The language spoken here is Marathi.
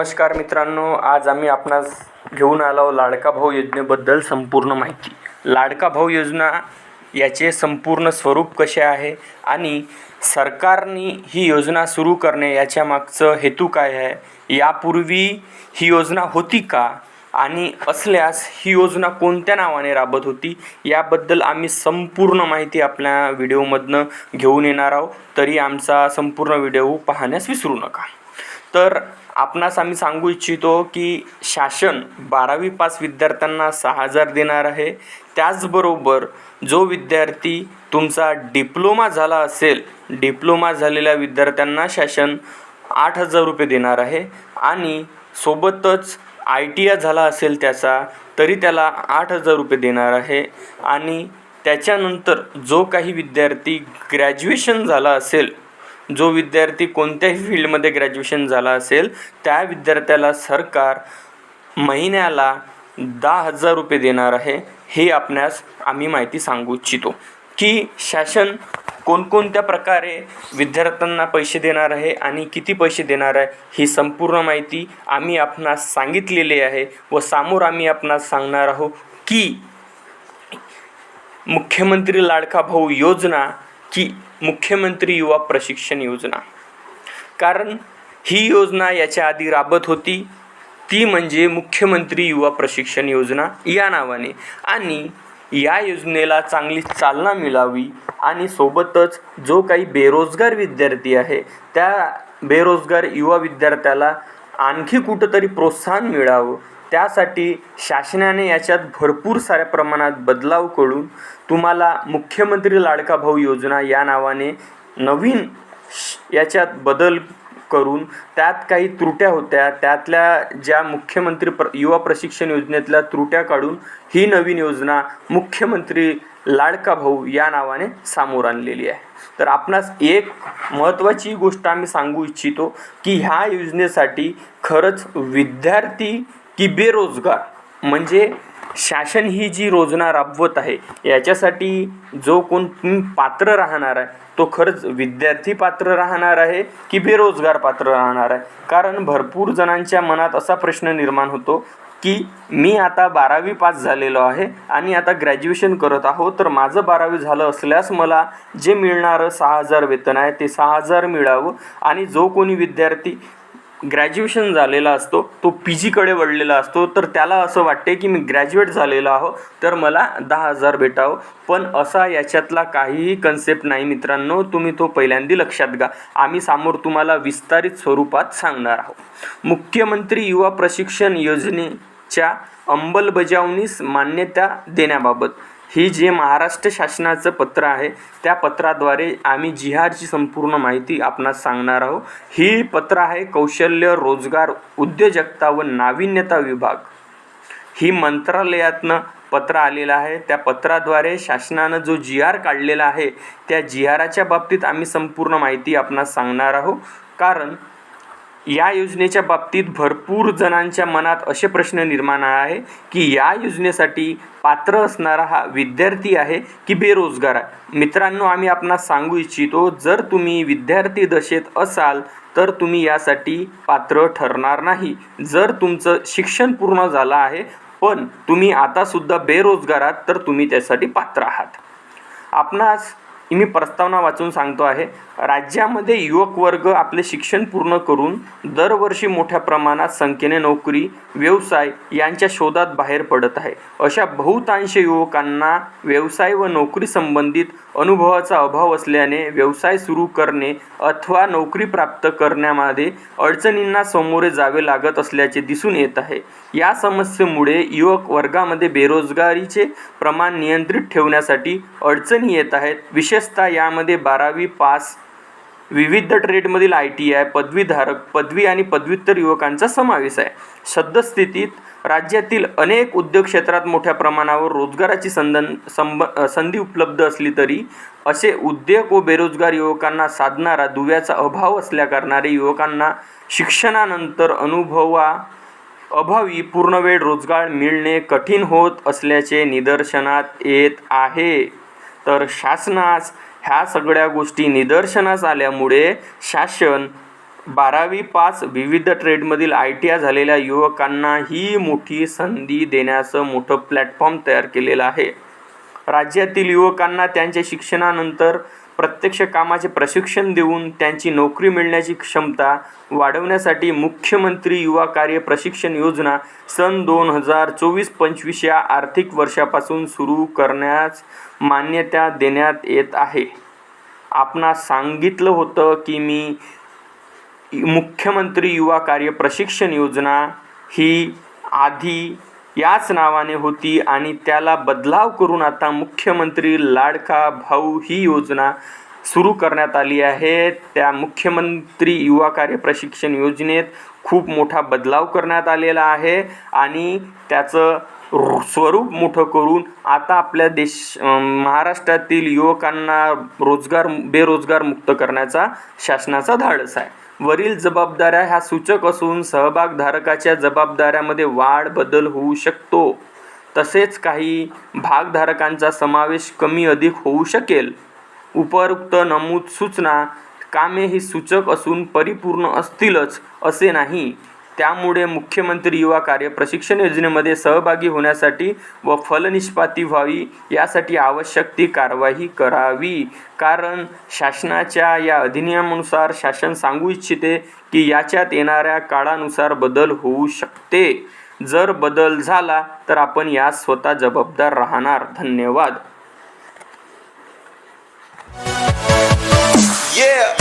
नमस्कार मित्रांनो आज आम्ही आपणास घेऊन आलो लाडका भाऊ योजनेबद्दल संपूर्ण माहिती. लाडका भाऊ योजना याचे संपूर्ण स्वरूप कसे आहे आणि सरकारने ही योजना सुरू करणे याच्या मागचं हेतू काय आहे? यापूर्वी ही योजना होती का? आणि असल्यास ही योजना कोणत्या नावाने राबत होती? याबद्दल आम्ही संपूर्ण माहिती आपल्या व्हिडिओमधनं घेऊन येणार आहोत. तरी आमचा संपूर्ण व्हिडिओ पाहण्यास विसरू नका. तर आपणास आम्ही सांगू इच्छितो की शासन बारावी पास विद्यार्थ्यांना सहा हजार देणार आहे. त्याचबरोबर जो विद्यार्थी तुमचा डिप्लोमा झाला असेल डिप्लोमा झालेल्या विद्यार्थ्यांना शासन आठ हजार रुपये देणार आहे आणि सोबतच आय टी आय झाला असेल त्याचा तरी त्याला आठ हजार रुपये देणार आहे. आणि त्याच्यानंतर जो काही विद्यार्थी ग्रॅज्युएशन झाला असेल जो विद्यार्थी कोणत्याही फील्डमध्ये ग्रॅज्युएशन झाला असेल त्या विद्यार्थ्याला सरकार महिन्याला दहा हजार रुपये देणार आहे हे आपणास आम्ही माहिती सांगू इच्छितो. की शासन कोणकोणत्या प्रकारे विद्यार्थ्यांना पैसे देणार आहे आणि किती पैसे देणार आहे ही संपूर्ण माहिती आम्ही आपणास सांगितलेली आहे व समोर आम्ही आपणास सांगणार आहोत की मुख्यमंत्री लाडका भाऊ योजना की मुख्यमंत्री युवा प्रशिक्षण योजना. कारण ही योजना याच्या आधी राबत होती. ती म्हणजे मुख्यमंत्री युवा प्रशिक्षण योजना या नावाने. आणि या योजनेला चांगली चालना मिळावी आणि सोबतच जो काही बेरोजगार विद्यार्थी आहे त्या बेरोजगार युवा विद्यार्थ्याला आणखी कुठंतरी प्रोत्साहन मिळावं त्यासाठी शासनाने याच्यात भरपूर साऱ्या प्रमाणात बदलाव करून तुम्हाला मुख्यमंत्री लाडका भाऊ योजना या नावाने नवीन श- याच्यात बदल करून त्यात काही त्रुट्या होत्या त्यातल्या ज्या मुख्यमंत्री प्र युवा प्रशिक्षण योजनेतल्या त्रुट्या काढून ही नवीन योजना मुख्यमंत्री लाडका भाऊ या नावाने समोर आणलेली आहे. तर आपणास एक महत्त्वाची गोष्ट आम्ही सांगू इच्छितो की ह्या योजनेसाठी खरंच विद्यार्थी की बेरोजगार म्हणजे शासन ही जी योजना राबवत आहे याच्यासाठी जो कोण पात्र राहणार आहे तो खरंच विद्यार्थी पात्र राहणार आहे की बेरोजगार पात्र राहणार आहे? कारण भरपूर जणांच्या मनात असा प्रश्न निर्माण होतो की मी आता बारावी पास झालेलो आहे आणि आता ग्रॅज्युएशन करत आहो तर माझं बारावी झालं असल्यास मला जे मिळणारं सहा हजार वेतन आहे ते सहा हजार मिळावं. आणि जो कोणी विद्यार्थी ग्रॅज्युएशन झालेला असतो तो पी जीकडे वळलेला असतो तर त्याला असं वाटते की मी ग्रॅज्युएट झालेला आहो तर मला दहा हजार भेटावं. पण असा याच्यातला काहीही कन्सेप्ट नाही मित्रांनो तुम्ही तो पहिल्यांदा लक्षात घ्या. आम्ही समोर तुम्हाला विस्तारित स्वरूपात सांगणार आहोत. मुख्यमंत्री युवा प्रशिक्षण योजनेच्या अंमलबजावणीस मान्यता देण्याबाबत ही जे महाराष्ट्र शासनाचं पत्र आहे त्या पत्राद्वारे आम्ही जिहारची संपूर्ण माहिती आपणास सांगणार आहोत. ही पत्र आहे कौशल्य रोजगार उद्योजकता व नाविन्यता विभाग. ही मंत्रालयातनं पत्र आलेलं आहे. त्या पत्राद्वारे शासनानं जो जी आर काढलेला आहे त्या जी आराच्या बाबतीत आम्ही संपूर्ण माहिती आपणास सांगणार आहोत. कारण या योजनेच्या बाबतीत भरपूर जणांच्या मनात असे प्रश्न निर्माण आहे की या योजनेसाठी पात्र असणारा हा विद्यार्थी आहे की बेरोजगार आहे? मित्रांनो आम्ही आपणास सांगू इच्छितो जर तुम्ही विद्यार्थी दशेत असाल तर तुम्ही यासाठी पात्र ठरणार नाही. जर तुमचं शिक्षण पूर्ण झालं आहे पण तुम्ही आतासुद्धा बेरोजगार आहात तर तुम्ही त्यासाठी पात्र आहात. आपणास मी प्रस्तावना वाचून सांगतो आहे. राज्यामध्ये युवक वर्ग आपले शिक्षण पूर्ण करून दरवर्षी मोठ्या प्रमाणात संख्येने नोकरी व्यवसाय यांच्या शोधात बाहेर पडत आहे. अशा बहुतांश युवकांना व्यवसाय व नोकरी संबंधित अनुभवाचा अभाव असल्याने व्यवसाय सुरू करणे अथवा नोकरी प्राप्त करण्यामध्ये अडचणींना सामोरे जावे लागत असल्याचे दिसून येत आहे. या समस्येमुळे युवक वर्गामध्ये बेरोजगारीचे प्रमाण नियंत्रित ठेवण्यासाठी अडचणी येत आहेत. विशेष विशेषतः यामध्ये बारावी पास विविध ट्रेडमधील आय टी आय पदवीधारक पदवी आणि पदव्युत्तर युवकांचा समावेश आहे. सद्यस्थितीत राज्यातील अनेक उद्योग क्षेत्रात मोठ्या प्रमाणावर रोजगाराची संधन संब संधी उपलब्ध असली तरी असे उद्योग व बेरोजगार युवकांना साधणारा दुव्याचा अभाव असल्याकारणारे युवकांना शिक्षणानंतर अनुभवा अभावी पूर्णवेळ रोजगार मिळणे कठीण होत असल्याचे निदर्शनात येत आहे. तर शासनास ह्या सगळ्या गोष्टी निदर्शनास आल्यामुळे शासन बारावी पास विविध ट्रेडमधील आय टी आय झालेल्या युवकांना ही मोठी संधी देण्याचं मोठं प्लॅटफॉर्म तयार केलेलं आहे. राज्यातील युवकांना त्यांच्या शिक्षणानंतर प्रत्यक्ष कामाचे प्रशिक्षण देऊन त्यांची नोकरी मिळण्याची क्षमता वाढवण्यासाठी मुख्यमंत्री युवा कार्य प्रशिक्षण योजना सन दोन हजार चोवीस पंचवीस या आर्थिक वर्षापासून सुरू करण्यास मान्यता देण्यात येत आहे. आपणास सांगितलं होतं की मी मुख्यमंत्री युवा कार्य प्रशिक्षण योजना ही आधी याच नावाने होती आणि त्याला बदलाव करून आता मुख्यमंत्री लाडका भाऊ ही योजना सुरू करण्यात आली आहे. त्या मुख्यमंत्री युवा कार्य प्रशिक्षण योजनेत खूप मोठा बदलाव करण्यात आलेला आहे आणि त्याचं रो- स्वरूप मोठं करून आता आपल्या देश महाराष्ट्रातील युवकांना रोजगार बेरोजगार मुक्त करण्याचा शासनाचा धाडस आहे. वरील जबाबदाऱ्या ह्या सूचक असून सहभागधारकाच्या जबाबदाऱ्यामध्ये वाढ बदल होऊ शकतो. तसेच काही भागधारकांचा समावेश कमी अधिक होऊ शकेल. उपरोक्त नमूद सूचना कामे ही सूचक असून परिपूर्ण असतीलच असे नाही. त्यामुळे मुख्यमंत्री युवा कार्य प्रशिक्षण योजनेमध्ये सहभागी होण्यासाठी व फलनिष्पाती व्हावी यासाठी आवश्यक ती कारवाई करावी. कारण शासनाच्या या अधिनियमानुसार शासन सांगू इच्छिते की याच्यात येणाऱ्या काळानुसार बदल होऊ शकते. जर बदल झाला तर आपण यास स्वतः जबाबदार राहणार. धन्यवाद. Yeah.